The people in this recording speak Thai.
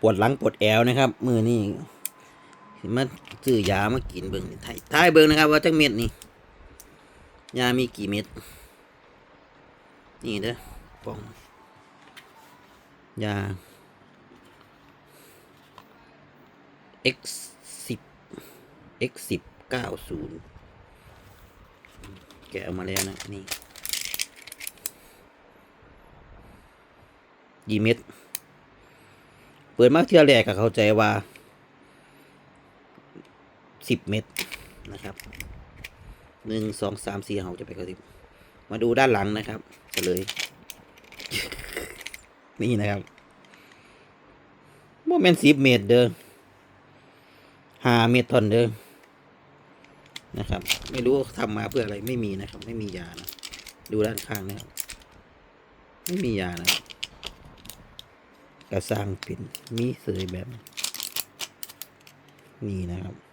ปวดหลังปวดแอวนะครับมือนี่มาซื้อยามากินเบิ่งถ่ายถ่ายเบิ่งนะครับ ว่าจักเม็ดนี่ยามีกี่เม็ด นี่เด้อปองยา x สิบ x สิบเก้าศูนย์แกะออกมาแล้วนะ นี่ยี่เม็ด เปิดมาเที่ยวแรกก็เข้าใจว่าสิบเม็ดนะครับหนึ่งสองสามสี่เขาจะไปเขาสิบมาดูด้านหลังนะครับเฉลย นี่นะครับโมเมนต์สิบเมตรเด้อห้าเมตรทอนเด้อนะครับ ไม่รู้ทำมาเพื่ออะไรไม่มีนะครับ ไม่มียานะ ดูด้านข้างนะครับ ไม่มียานะครับ กระสร้างเป็นมีเสยแบบ นี้นะครับ